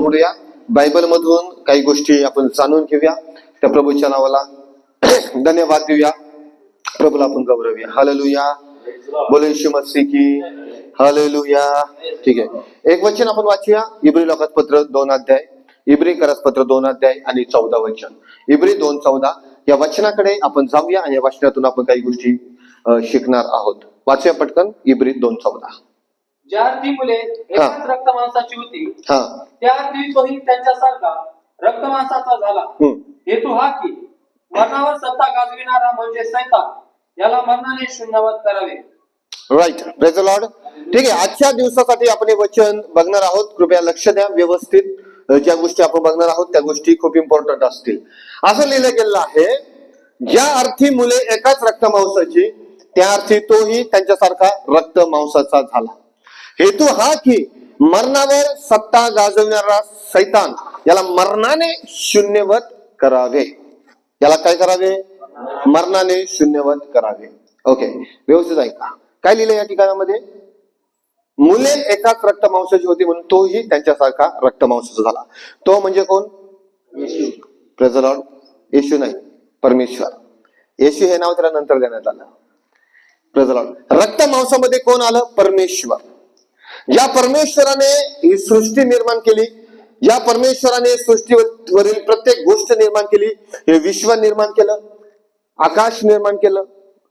बोलूया बायबल मधून काही गोष्टी आपण जाणून घेऊया. त्या प्रभूच्या नावाला धन्यवाद देऊया. प्रभूला आपण गौरवूया. हललुया बोले येशू की. हललुया ठीक आहे. एक वचन आपण वाचूया. इब्री लोकात पत्र दोन अध्याय. इब्री पत्र दोन अध्याय आणि चौदा वचन. इब्री दोन चौदा. या वचनाकडे आपण जाऊया आणि या वचनातून आपण काही गोष्टी शिकणार आहोत. वाचूया पटकन. इब्री दोन चौदा. ज्या ती मुले एकाच रक्त मांसाची होती हा. त्या अर्थी तोही त्यांच्यासारखा रक्त मांसाचा झाला. हम्म हेतू हा की मरणावर सत्ता गाजविणारा म्हणजे सैतान याला मरणाने शून्यवत करावे. राईट प्रेज लॉर्ड ठीक आहे आजच्या दिवसासाठी आपण हे वचन बघणार आहोत. कृपया लक्ष द्या व्यवस्थित. ज्या गोष्टी आपण बघणार आहोत त्या गोष्टी खूप इम्पॉर्टंट असतील. असं लिहिलं गेलेलं आहे ज्या अर्थी मुले एकाच रक्त मांसाची त्या अर्थी तोही त्यांच्यासारखा रक्त मांसाचा झाला. हेतू हा की मरणावर सत्ता गाजवणारा सैतान याला मरणाने शून्यवत करावे. याला काय करावे? मरणाने शून्यवत करावे. ओके व्यवस्थित ऐका काय लिहिलं या ठिकाणामध्ये? मुले एकाच रक्त मांसाची होती म्हणून तोही त्यांच्यासारखा रक्त मांसाचा झाला. तो म्हणजे कोण? प्रजलॉड येशू नाही परमेश्वर. येशू हे नाव त्याला नंतर देण्यात आलं. प्रजलॉड रक्त मांसामध्ये कोण आलं? परमेश्वर. या परमेश्वराने ही सृष्टी निर्माण केली. या परमेश्वराने सृष्टीवरील प्रत्येक गोष्ट निर्माण केली. हे विश्व निर्माण केलं. आकाश निर्माण केलं.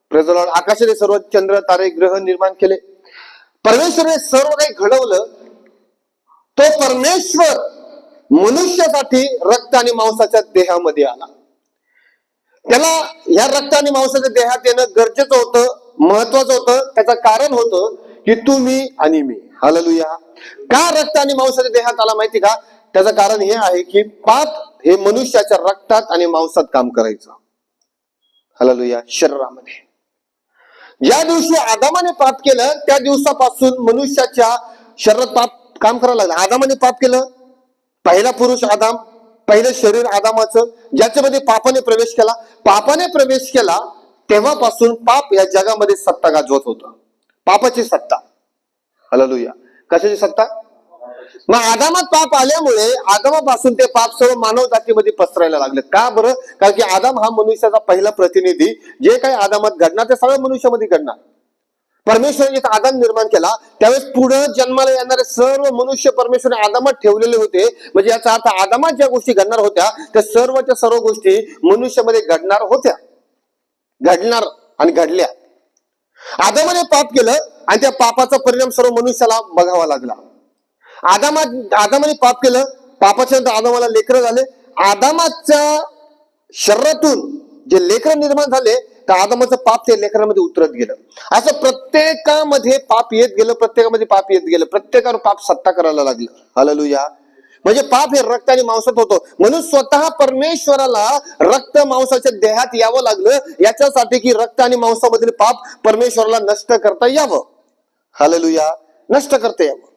प्रजलॉड आकाशाने सर्व चंद्र तारे ग्रह निर्माण केले. परमेश्वरने सर्व काही घडवलं. तो परमेश्वर मनुष्यासाठी रक्त आणि मांसाच्या देहामध्ये आला. त्याला या रक्त आणि मांसाच्या देहात येणं गरजेचं होतं महत्वाचं होतं. त्याचं कारण होतं की तू मी आणि मी. हाललुया का रक्त आणि मांसाच्या देहात आला माहिती का? त्याचं कारण हे आहे की पाप हे मनुष्याच्या रक्तात आणि मांसात काम करायचं. हाललुया शरीरामध्ये. ज्या दिवशी आदामाने पाप केलं त्या दिवसापासून मनुष्याच्या शरीरात पाप काम करायला लागलं. आदामाने पाप केलं. पहिला पुरुष आदाम पहिलं शरीर आदामाचं ज्याच्यामध्ये पापाने प्रवेश केला. पापाने प्रवेश केला तेव्हापासून पाप या जगामध्ये सत्ता गाजवत होतं. पापाची सत्ता. हललुया कशाची सत्ता? मग आदामात पाप आल्यामुळे आदामापासून ते पाप सर्व मानव जातीमध्ये पसरायला लागले का बरं? कारण की आदाम हा मनुष्याचा पहिला प्रतिनिधी जे काही आदामात घडणार ते सगळं मनुष्यामध्ये घडणार. परमेश्वराने जिथं आदाम निर्माण केला त्यावेळेस पुढे जन्माला येणारे सर्व मनुष्य परमेश्वराने आदामात ठेवलेले होते. म्हणजे याचा अर्थ आदामात ज्या गोष्टी घडणार होत्या त्या सर्वच्या सर्व गोष्टी मनुष्यामध्ये घडणार होत्या. घडणार आणि घडल्या. आदामाने पाप केलं आणि त्या पापाचा परिणाम सर्व मनुष्याला बघावा लागला. आदामा आदामाने पाप केलं. पापाच्या नंतर आदामाला लेकर झाले. आदामाच्या शरीरातून जे लेकर निर्माण झाले तर आदामाचं पाप ते लेकरांमध्ये उतरत गेलं. असं प्रत्येकामध्ये पाप येत गेलं प्रत्येकामध्ये पाप येत गेलं. प्रत्येकावर पाप सत्ता करायला लागलं. हालेलुया म्हणजे पाप हे रक्त आणि मांसात होतो. म्हणून स्वतः परमेश्वराला रक्त मांसाच्या देहात यावं लागलं. याच्यासाठी की रक्त आणि मांसामधील पाप परमेश्वराला नष्ट करता यावं. हालेलुया नष्ट करता यावं.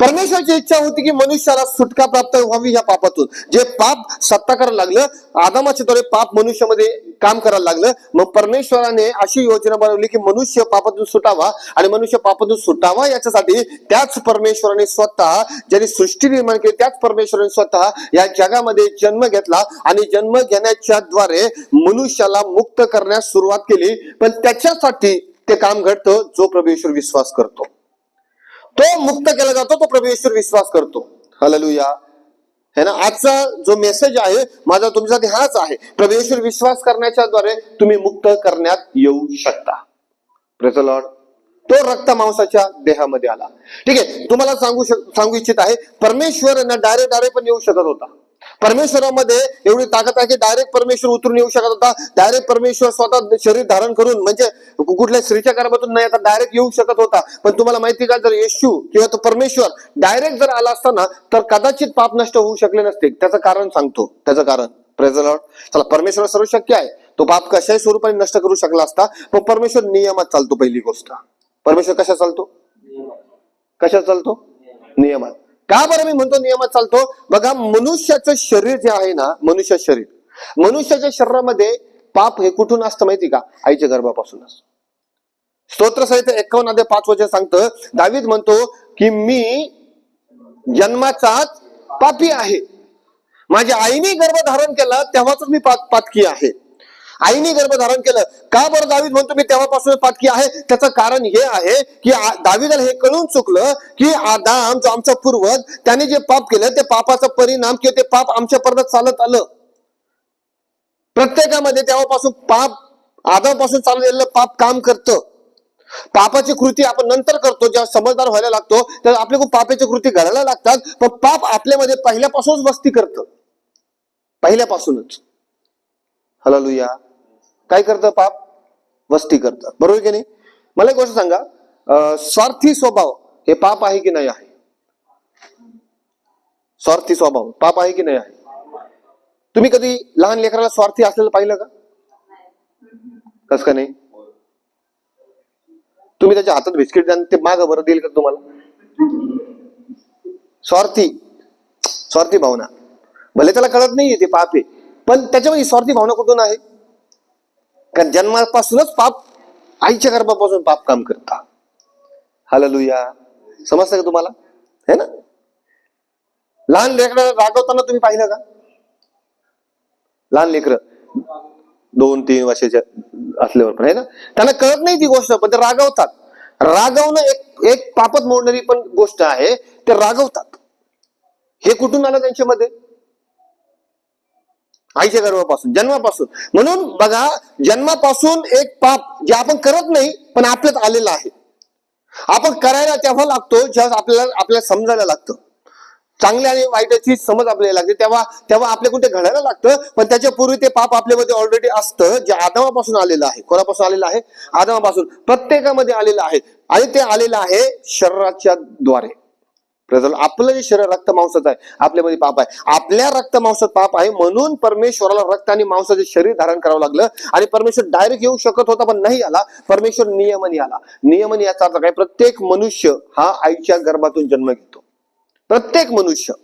परमेश्वराची इच्छा होती की मनुष्याला सुटका प्राप्त व्हावी या पापातून. जे पाप सत्ता करायला लागलं आदामाच्या द्वारे पाप मनुष्यामध्ये काम करायला लागलं मग परमेश्वराने अशी योजना बनवली की मनुष्य पापातून सुटावा आणि मनुष्य पापातून सुटावा याच्यासाठी त्याच परमेश्वराने स्वतः ज्यांनी सृष्टी निर्माण केली त्याच परमेश्वराने स्वतः या जगामध्ये जन्म घेतला आणि जन्म घेण्याच्या द्वारे मनुष्याला मुक्त करण्यास सुरुवात केली. पण त्याच्यासाठी ते काम घडतं जो परमेश्वर विश्वास करतो. तो मुक्त केला जातो तो प्रभेश्वर विश्वास करतो. हललुया है ना? आजचा जो मेसेज आहे माझा तुमच्यासाठी हाच आहे. प्रभेश्वर विश्वास करण्याच्या द्वारे तुम्ही मुक्त करण्यात येऊ शकता. Praise तो रक्त मांसाच्या देहामध्ये आला. ठीक आहे? तुम्हाला सांगू शक सांगू इच्छित आहे परमेश्वर ना डायरेक्ट डायरेक्ट पण येऊ शकत होता. परमेश्वरामध्ये एवढी ताकद आहे की डायरेक्ट परमेश्वर उतरून येऊ शकत होता. डायरेक्ट परमेश्वर स्वतः शरीर धारण करून म्हणजे कुठल्या स्त्रीच्या गर्भातून नाही आता डायरेक्ट येऊ शकत होता. पण तुम्हाला माहिती का जर येशू किंवा तो परमेश्वर डायरेक्ट जर आला असता ना तर कदाचित पाप नष्ट होऊ शकले नसते. त्याचं कारण सांगतो. त्याचं कारण. प्रेझ लॉर्ड चला परमेश्वर सर्व शक्य आहे. तो पाप कशाही स्वरूपाने नष्ट करू शकला असता पण परमेश्वर नियमात चालतो पहिली गोष्ट. परमेश्वर कशा चालतो? कशा चालतो? नियमात. का बरं मी म्हणतो नियमात चालतो? बघा मनुष्याचं शरीर जे आहे ना मनुष्य शरीर. मनुष्याच्या शरीरामध्ये पाप हे कुठून असतं माहिती का? आईच्या गर्भापासून असतं. स्तोत्र सहित एकावन्न अध्याय पाच वचन सांगतं दावीद म्हणतो की मी जन्माचाच पापी आहे. माझ्या आईने गर्भ धारण केला तेव्हाच मी पात पातकी आहे. आईने गर्भधारण केलं. का बरं दावीद म्हणतो मी तेव्हापासून पाठकी आहे. त्याचं कारण हे आहे की दावीदाला हे कळून चुकलं की आदाम जो आमचा पूर्वज त्याने जे पाप केलं ते पापाचा परिणाम किंवा ते पाप आमच्या पर्यंत चालत आलं. प्रत्येकामध्ये तेव्हापासून पाप आदापासून चाललेलं पाप काम करतं. पापाची कृती आपण नंतर करतो जेव्हा समजदार व्हायला लागतो तर आपले खूप पापाची कृती घडायला लागतात पण पाप आपल्यामध्ये पहिल्यापासूनच वस्ती करतं. पहिल्यापासूनच. हलालुया काय करतं पाप? वस्ती करतं. बरोबर की नाही? मला एक गोष्ट सांगा. स्वार्थी स्वभाव हे पाप आहे की नाही आहे? स्वार्थी स्वभाव पाप आहे की नाही आहे? तुम्ही कधी लहान लेकराला स्वार्थी असलेलं पाहिलं का? कस का नाही? तुम्ही त्याच्या हातात बिस्किट द्या ते माग बरं देईल का तुम्हाला? स्वार्थी. स्वार्थी भावना. भले त्याला कळत नाहीये ते पाप आहे पण त्याच्यामध्ये स्वार्थी भावना कुठून आहे? कारण जन्मापासूनच पाप आईच्या गर्भापासून पाप काम करता. हाललुया समजतं का तुम्हाला? है ना? लहान लेकरं रागवताना तुम्ही पाहिलं का? लहान लेकरं दोन तीन वर्षाच्या असल्यावर पण आहे ना? त्यांना कळत नाही ती गोष्ट पण ते रागवतात. रागवणं एक एक पापत मोडणारी पण गोष्ट आहे ते रागवतात. हे कुठून आलं त्यांच्यामध्ये? आईच्या गर्भापासून जन्मापासून. म्हणून बघा जन्मापासून एक पाप जे आपण करत नाही पण आपल्यात आलेलं आहे. आपण करायला तेव्हा लागतो जेव्हा आपल्याला आपल्याला समजायला लागतं. चांगल्या आणि वाईटाची समज आपल्याला लागते. तेव्हा तेव्हा आपल्या कुठे घडायला लागतं पण त्याच्या पूर्वी ते पाप आपल्यामध्ये ऑलरेडी असतं जे आदमापासून आलेलं आहे. कोणापासून आलेलं आहे? आदमापासून प्रत्येकामध्ये आलेलं आहे. आणि ते आलेलं आहे शरीराच्या द्वारे. आपलं जे शरीर रक्त मांसाचं आहे आपल्यामध्ये पाप आहे. आपल्या रक्त मांसात पाप आहे म्हणून परमेश्वराला रक्त आणि मांसाचे शरीर धारण करावं लागलं. आणि परमेश्वर डायरेक्ट येऊ शकत होता पण नाही आला. परमेश्वर नियमनी आला नियमन याचा अर्थ काय? प्रत्येक मनुष्य हा आईच्या गर्भातून जन्म घेतो. प्रत्येक मनुष्य.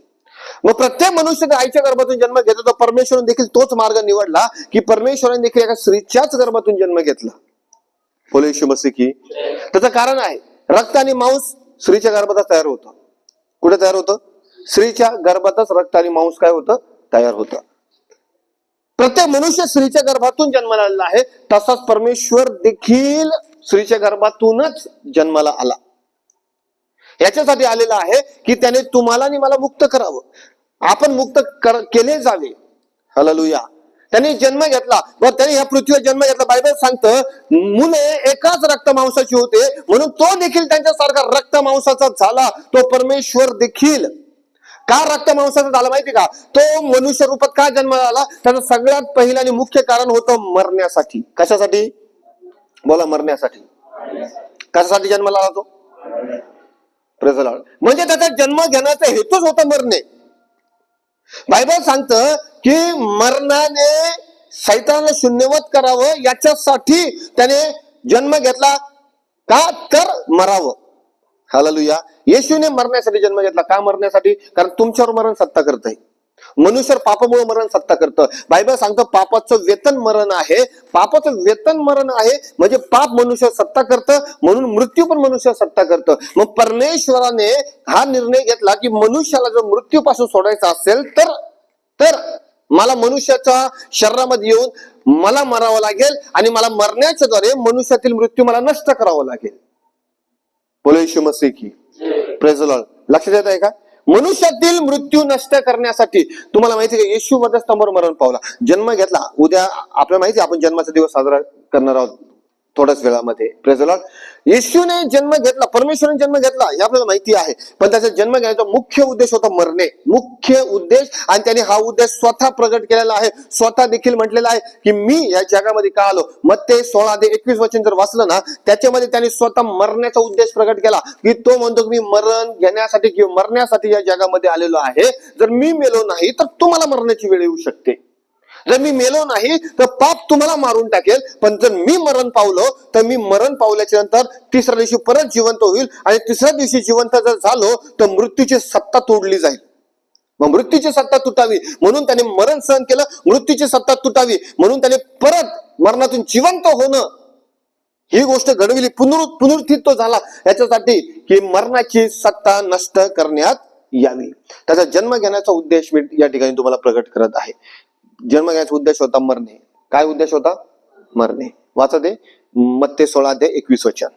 मग प्रत्येक मनुष्य आईच्या गर्भातून जन्म घेतो तर परमेश्वराने देखील तोच मार्ग निवडला की परमेश्वराने देखील एका स्त्रीच्याच गर्भातून जन्म घेतला. बोले येशू की? त्याचं कारण आहे रक्त आणि मांस स्त्रीच्या गर्भात तयार होतं. कुठे तयार होतं? स्त्रीच्या गर्भातच रक्त आणि मांस काय होतं? तयार होतं. प्रत्येक मनुष्य स्त्रीच्या गर्भातून जन्माला आलेला आहे. तसाच परमेश्वर देखील स्त्रीच्या गर्भातूनच जन्माला आला. याच्यासाठी आलेला आहे की त्याने तुम्हाला आणि मला मुक्त करावं. आपण मुक्त कर, केले जावे. हललुया त्यांनी जन्म घेतला. व त्यांनी ह्या पृथ्वीवर जन्म घेतला. बायबल सांगतं मुले एकाच रक्त मांसाची होते म्हणून तो देखील त्यांच्यासारखा रक्त मांसाचा झाला. तो परमेश्वर देखील. का रक्त मांसाचा झाला माहिती का? तो मनुष्य रूपात का जन्म आला त्याचं सगळ्यात पहिलं आणि मुख्य कारण होतं मरण्यासाठी. कशासाठी? बोला मरण्यासाठी. कशासाठी जन्माला आला तो? म्हणजे त्याचा जन्म घेण्याचा हेतूच होता मरणे. बायबल सांगतं की मरणाने सैतानाला शून्यवत करावं याच्यासाठी त्याने जन्म घेतला का तर मरावं. हालालुया येशूने मरण्यासाठी जन्म घेतला का मरण्यासाठी? कारण तुमच्यावर मरण सत्ता करत आहे मनुष्य पापामुळे मरण सत्ता करतं. बायबल सांगतं पापाचं वेतन मरण आहे. पापाचं वेतन मरण आहे. म्हणजे पाप मनुष्य सत्ता करतं म्हणून मृत्यू पण मनुष्य सत्ता करतं. मग परमेश्वराने हा निर्णय घेतला की मनुष्याला जर मृत्यूपासून सोडायचा असेल तर तर मला मनुष्याच्या शरीरामध्ये येऊन मला मरावं लागेल आणि मला मरण्याच्या द्वारे मनुष्यातील मृत्यू मला नष्ट करावं लागेल. बोलो येशू की. प्रेझल लक्षात येत आहे का? मनुष्यातील मृत्यू नष्ट करण्यासाठी तुम्हाला माहिती आहे का येशू वधस्तंभावर मरण पावला. जन्म घेतला. उद्या आपल्याला माहिती आहे आपण जन्माचा दिवस साजरा करणार आहोत. थोड्याच वेळामध्ये. प्रेज येशूने जन्म घेतला परमेश्वराने जन्म घेतला हे आपल्याला माहिती आहे. पण त्याचा जन्म घेण्याचा मुख्य उद्देश होता मरणे. मुख्य उद्देश आणि त्याने हा उद्देश स्वतः प्रगट केलेला आहे. स्वतः देखील म्हटलेला आहे की मी या जगामध्ये का आलो? मग ते सोळा ते एकवीस वचन जर वाचलं ना त्याच्यामध्ये त्याने स्वतः मरण्याचा उद्देश प्रगट केला. की तो म्हणतो की मी मरण घेण्यासाठी किंवा मरण्यासाठी या जगामध्ये आलेलो आहे. जर मी मेलो नाही तर तुम्हाला मरण्याची वेळ येऊ शकते. जर मी मेलो नाही तर पाप तुम्हाला मारून टाकेल. पण जर मी मरण पावलो तर मी मरण पावल्याच्या नंतर तिसऱ्या दिवशी परत जिवंत होईल. आणि तिसऱ्या दिवशी जिवंत जर झालो तर मृत्यूची सत्ता तोडली जाईल. मग मृत्यूची सत्ता तुटावी. म्हणून त्याने मरण सहन केलं मृत्यूची सत्ता तुटावी. म्हणून त्याने परत मरणातून जिवंत होणं. ही गोष्ट घडविली. पुनरु पुनरुत्थित तो झाला. याच्यासाठी की मरणाची सत्ता नष्ट करण्यात यावी. त्याचा जन्म घेण्याचा उद्देश मी या ठिकाणी तुम्हाला प्रकट करत आहे. जन्म घेण्याचा उद्देश होता मरणे. काय उद्देश होता? मरणे. वाचा ते. मत्ते सोळा ते एकवीस वचन.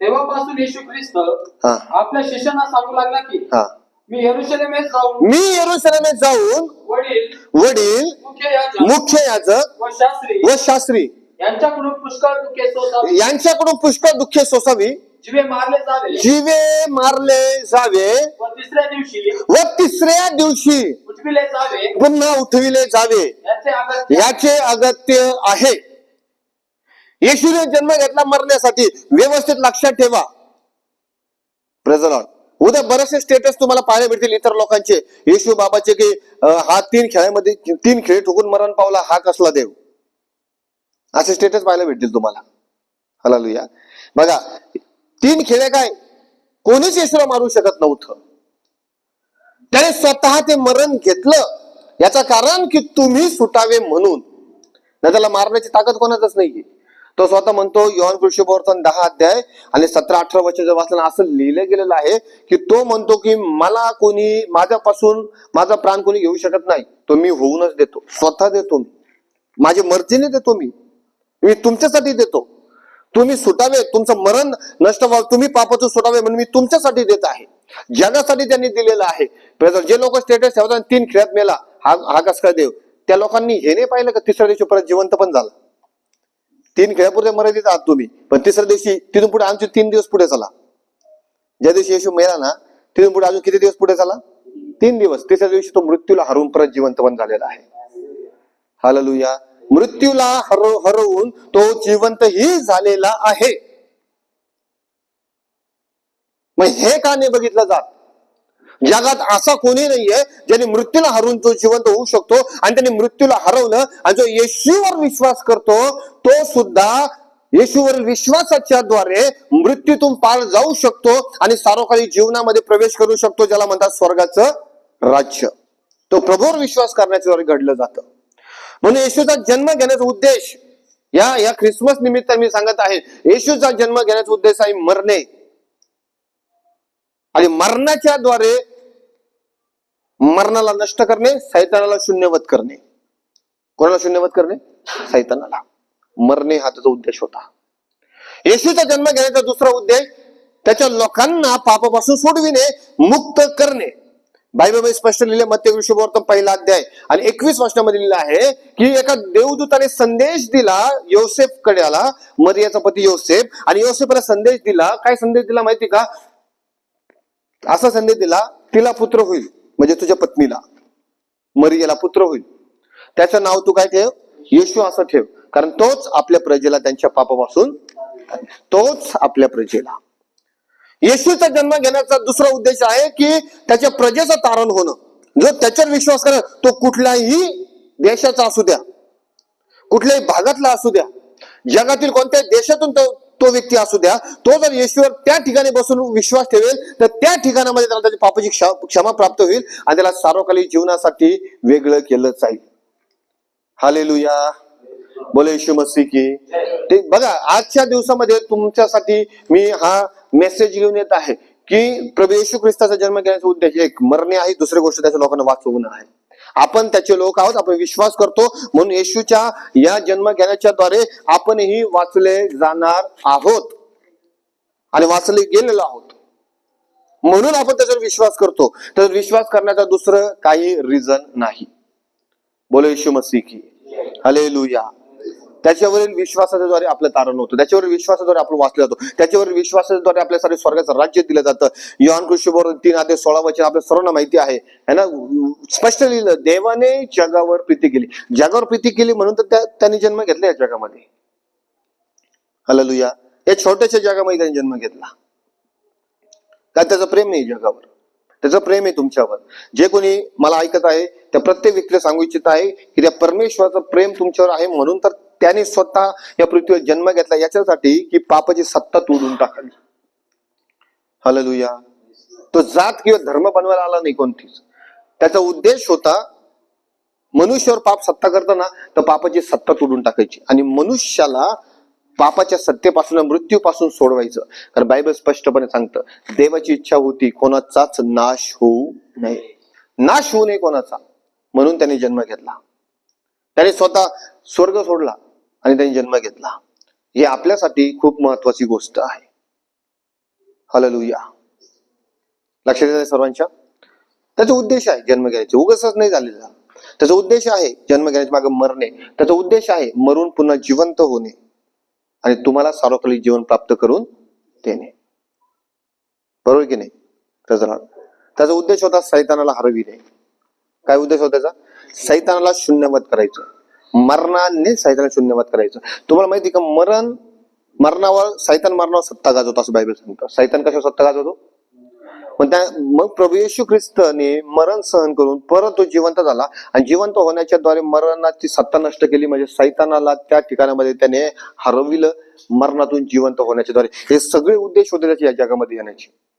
तेव्हापासून येशू ख्रिस्त हा. आपल्या शिष्यांना सांगू लागला की हा. मी यरुशलेमेत जाऊन मी येरुशलेमेत जाऊन वडील वडील मुख्य याजक मुख्य याजक व शास्त्री व शास्त्री यांच्याकडून पुष्कळ दुःखे सोसावे. यांच्याकडून पुष्कळ दुःखे सोसावी. जीवे मारले जावे. जीवे मारले जावे. व तिसऱ्या दिवशी व तिसऱ्या दिवशी उठविले जावे. पुन्हा उठविले जावे. याचे अगत्य आहे. येशूने जन्म घेतला मरण्यासाठी. व्यवस्थित लक्षात ठेवा. प्रजलॉड उद्या बरेचसे स्टेटस तुम्हाला पाहायला भेटतील इतर लोकांचे. येशू बाबाचे की हा तीन खेळामध्ये तीन खेळ ठोकून मरण पावला हा कसला देव? असे स्टेटस पाहायला भेटतील तुम्हाला. हलालुया बघा तीन खेळे काय? कोणीच येशूला मारू शकत नव्हतं. त्याने स्वतः ते मरण घेतलं. याचं कारण की तुम्ही सुटावे म्हणून. ना त्याला मारण्याची ताकद कोणाचच नाहीये. तो स्वतः म्हणतो योहान कृषीवर्तन दहा अध्याय आणि सतरा अठरा वर्ष जर वाचलं असं लिहिलं गेलेलं आहे की तो म्हणतो की मला कोणी माझ्यापासून माझा प्राण कोणी घेऊ शकत नाही. तो मी होऊनच देतो. स्वतः देतो मी. माझी मर्जीने देतो मी. मी तुमच्यासाठी देतो. तुम्ही सुटावे तुमचं मरण नष्ट व्हावं तुम्ही पापातून सुटावे म्हणून मी तुमच्यासाठी देत आहे. जगासाठी त्यांनी दिलेलं आहे. जे लोक स्टेटस ठेवतात तीन खेळात मेला हा हा कस देव? त्या लोकांनी हे नाही पाहिलं का तिसऱ्या दिवशी परत जिवंत पण झाला? तीन खेळापुरते मर्यादित आहात तुम्ही पण तिसऱ्या दिवशी तिथून पुढे आमचे तीन दिवस पुढे चला. ज्या दिवशी येशू मेला ना तिथून पुढे अजून किती दिवस पुढे चला? तीन दिवस. तिसऱ्या दिवशी तो मृत्यूला हरवून परत जिवंत पण झालेला आहे. हाललुया मृत्यूला हरव हरवून तो जिवंतही झालेला आहे. मग हे का नाही बघितलं जात? जगात असा कोणी नाहीये ज्याने मृत्यूला हरवून तो जिवंत होऊ शकतो आणि त्याने मृत्यूला हरवलं आणि जो येशूवर विश्वास करतो तो सुद्धा येशूवर विश्वासाच्या द्वारे मृत्यूतून पार जाऊ शकतो आणि सारोखाली जीवनामध्ये प्रवेश करू शकतो ज्याला म्हणतात स्वर्गाचं राज्य. तो प्रभूवर विश्वास करण्याच्या द्वारे घडलं जातं. म्हणून येशूचा जन्म घेण्याचा उद्देश या या ख्रिसमस निमित्त मी सांगत आहे. येशूचा जन्म घेण्याचा उद्देश आहे मरणे. आणि मरणाच्या द्वारे मरणाला नष्ट करणे सैतानाला शून्यवत करणे. कोणाला शून्यवत करणे? सैतानाला. मरणे हा त्याचा उद्देश होता. येशूचा जन्म घेण्याचा दुसरा उद्देश त्याच्या लोकांना पापापासून सोडविणे मुक्त करणे. बायबलमध्ये स्पष्ट लिहिले मध्य विश्ववर्तन पहिला अध्याय. आणि एकवीस वर्षामध्ये लिहिलं आहे की एका देवदूताने संदेश दिला योसेफकडे आला मरियाचा पती योसेफ. आणि योसेफला संदेश दिला काय संदेश दिला माहिती का? असा संदेश दिला तिला पुत्र होईल म्हणजे तुझ्या पत्नीला. मरियाला पुत्र होईल. त्याचं नाव तू काय ठेव? येशू असं ठेव. कारण तोच आपल्या प्रजेला त्यांच्या पापापासून तोच आपल्या प्रजेला. येशूचा जन्म घेण्याचा दुसरा उद्देश आहे की त्याच्या प्रजेचं तारण होणं. जो त्याच्यावर विश्वास करेल तो कुठल्याही देशाचा असू द्या कुठल्याही भागातला असू द्या जगातील कोणत्याही देशातून तो तो व्यक्ती असू द्या तो जर येशूवर त्या ठिकाणी बसून विश्वास ठेवेल तर त्या ठिकाणामध्ये त्याला त्याची पापाची क्षमा प्राप्त होईल आणि त्याला सार्वकालिक जीवनासाठी वेगळं केलं जाईल. हालेलुया. बोले येशू मस्सी की. ते बघा आजच्या दिवसामध्ये तुमच्यासाठी मी हा मेसेज घेऊन येत आहे की प्रभू येशू ख्रिस्ताचा जन्म घेण्याचा उद्देश एक मरणे आहे. दुसरी गोष्ट त्याच्या लोकांना वाचवणं आहे. आपण त्याचे लोक आहोत आपण विश्वास करतो. म्हणून येशूच्या या जन्म घेण्याच्या द्वारे आपणही वाचले जाणार आहोत. आणि वाचले गेलेलो आहोत. म्हणून आपण त्याच्यावर विश्वास करतो. तर विश्वास करण्याचा दुसरं काही रिझन नाही. बोलो येशू मसीह की. हले त्याच्यावरील विश्वासाद्वारे आपलं तारण होतं. त्याच्यावर विश्वासाद्वारे आपण वाचलं जातो. त्याच्यावर विश्वासाद्वारे आपल्यासाठी स्वर्गाचं राज्य दिलं जातं. योहान बरोबर तीन आधी सोळा वचन आपल्या सर्वांना माहिती आहे. है ना? स्पष्ट लिहिलं देवाने जगावर प्रीती केली. जगावर प्रीती केली म्हणून तर त्यांनी जन्म घेतला या जगामध्ये. हललुया या छोट्याशा जगामध्ये त्यांनी जन्म घेतला. काय त्याचं प्रेम नाही जगावर. त्याचं प्रेम आहे तुमच्यावर. जे कोणी मला ऐकत आहे त्या प्रत्येक व्यक्तीला सांगू इच्छित आहे की त्या परमेश्वराचं प्रेम तुमच्यावर आहे म्हणून तर त्याने स्वतः या पृथ्वीवर जन्म घेतला. याच्यासाठी की पापाची सत्ता तोडून टाकावी हललुया तो जात किंवा धर्म बनवायला आला नाही कोणतीच. त्याचा उद्देश होता मनुष्यावर पाप सत्ता करताना तर पापाची सत्ता तोडून टाकायची. आणि मनुष्याला पापाच्या सत्तेपासून मृत्यूपासून सोडवायचं. कारण बायबल स्पष्टपणे सांगतं देवाची इच्छा होती कोणाचाच नाश होऊ नये. नाश होऊ नये कोणाचा. म्हणून त्याने जन्म घेतला. त्याने स्वतः स्वर्ग सोडला. आणि त्यांनी जन्म घेतला. हे आपल्यासाठी खूप महत्वाची गोष्ट आहे. हललुया लक्षात येत आहे सर्वांच्या? त्याचा उद्देश आहे जन्म घ्यायचे. उगसच नाही झालेला. त्याचा उद्देश आहे जन्म घेण्याच्या मागे मरणे. त्याचा उद्देश आहे मरून पुन्हा जिवंत होणे. आणि तुम्हाला सार्वकालिक जीवन प्राप्त करून देणे. बरोबर की नाही? त्याचा त्याचा उद्देश होता सैतानाला हरविणे. काय उद्देश होता त्याचा? सैतानाला शून्यवत करायचं. मरणाने सैतानाला शून्यवाद करायचं. तुम्हाला माहिती का मरण मरणावर सैतान मरणावर सत्ता गाजवतो असं बायबल सांगतो. सैतान कशावर सत्ता गाजवतो? पण त्या मग प्रभू येशू ख्रिस्तने मरण सहन करून परत तो जिवंत झाला. आणि जिवंत होण्याच्या द्वारे मरणाची सत्ता नष्ट केली. म्हणजे सैतानाला त्या ठिकाणामध्ये त्याने हरविलं मरणातून जिवंत होण्याच्या द्वारे. हे सगळे उद्देश होते त्याचे या जगामध्ये येण्याचे.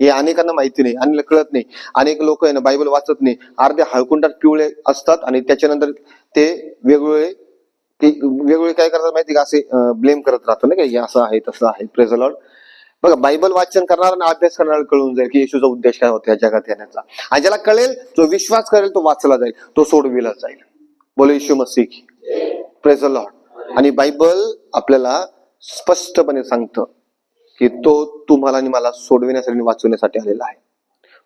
हे अनेकांना माहिती नाही आणि कळत नाही. अनेक लोक आहे ना बायबल वाचत नाही. अर्धे हळकुंडात पिवळे असतात आणि त्याच्यानंतर ते वेगवेगळे ते वेगवेगळे काय करतात माहिती का? असे ब्लेम करत राहतात ना की? हे असं आहे तसं आहे. प्रेझ लॉर्ड बघा बायबल वाचन करणार आणि अभ्यास करणार कळून जाईल की येशूचा उद्देश काय होता या जगात येण्याचा. आणि ज्याला कळेल जो विश्वास करेल तो वाचला जाईल तो सोडविला जाईल. बोले येशू मसीख प्रेझ लॉर्ड आणि बायबल आपल्याला स्पष्टपणे सांगतं. की तो तुम्हाला आणि मला सोडविण्यासाठी आणि वाचवण्यासाठी आलेला आहे.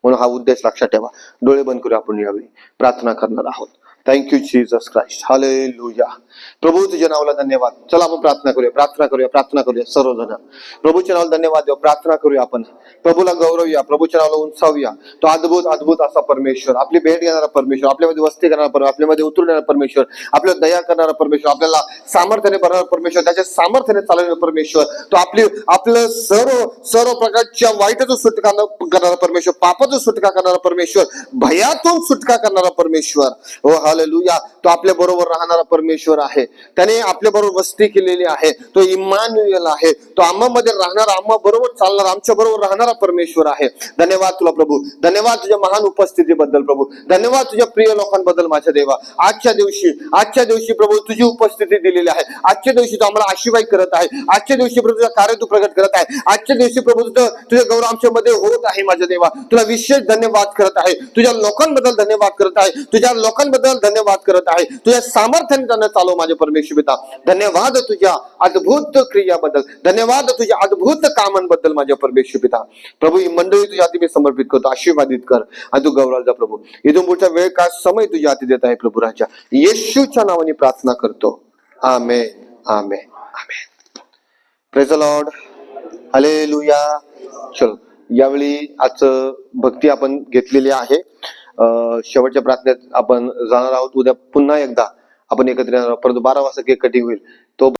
म्हणून हा उद्देश लक्षात ठेवा. डोळे बंद करू आपण यावेळी प्रार्थना करणार आहोत. थँक्यू जीसस हले हाले प्रभू तुझ्या नावाला धन्यवाद. चला आपण प्रार्थना करूया. प्रार्थना करूया. प्रार्थना करूया. सर्वजण. प्रभूच्या नावाला धन्यवाद देऊ. प्रार्थना करूया आपण. प्रभूला गौरवूया प्रभूच्या नावाला उंचावूया तो अद्भुत अद्भुत असा परमेश्वर. आपली भेट घेणारा परमेश्वर. आपल्यामध्ये वस्ती करणारा परमेश्वर. आपल्यामध्ये उतरणारा परमेश्वर. आपल्याला दया करणारा परमेश्वर. आपल्याला सामर्थ्याने भरणारा परमेश्वर. त्याच्या सामर्थ्याने चालवणारा परमेश्वर. तो आपली आपलं सर्व सर्व प्रकारच्या वाईटाचं सुटका करणारा परमेश्वर. पापाचं सुटका करणारा परमेश्वर. भयातून सुटका करणारा परमेश्वर. हो हालेलुया तो आपल्या बरोबर राहणारा परमेश्वर आहे. त्याने आपल्या बरोबर वस्ती केलेली आहे. तो इमान्युएल आहे. तो आम्हा मध्ये राहणारा आम्हा बरोबर चालणारा आमच्या बरोबर राहणारा परमेश्वर आहे. धन्यवाद तुला प्रभू. धन्यवाद तुझ्या महान उपस्थितीबद्दल प्रभू. धन्यवाद तुझ्या प्रिय लोकांबद्दल माझ्या देवा. आजच्या दिवशी आजच्या दिवशी प्रभू तुझी उपस्थिती दिलेली आहे. आजच्या दिवशी तू आम्हाला आशीर्वाद करत आहे. आजच्या दिवशी प्रभू तुझं कार्य तू प्रगट करत आहे. आजच्या दिवशी प्रभू तुझं तुझ्या गौरव आमच्या मध्ये होत आहे माझ्या देवा. तुला विशेष धन्यवाद करत आहे. तुझ्या लोकांबद्दल धन्यवाद करत आहे. तुझ्या लोकांबद्दल धन्यवाद करत आहे. तुझ्या सामर्थ्याने त्यांना चालव माझे परमेश्वर पिता. धन्यवाद तुझ्या अद्भुत क्रियाबद्दल. धन्यवाद तुझ्या अद्भुत कामांबद्दल माझ्या परमेश्वर पिता. प्रभू ही मंडळी तुझ्या हाती मी समर्पित करतो. आशीर्वादित कर. आणि तू गौरव जा प्रभू. इथून पुढचा वेळ का समय तुझ्या हाती देत आहे प्रभू राजा. येशूच्या नावाने प्रार्थना करतो. आमे आमे आमे प्रेज लॉर्ड हले लुया चलो यावेळी आजचं भक्ती आपण घेतलेली आहे. शेवटच्या प्रार्थनेत आपण जाणार आहोत. उद्या पुन्हा एकदा आपण एकत्र येणार आहोत. परंतु बारा वाजता केक कटिंग होईल. तो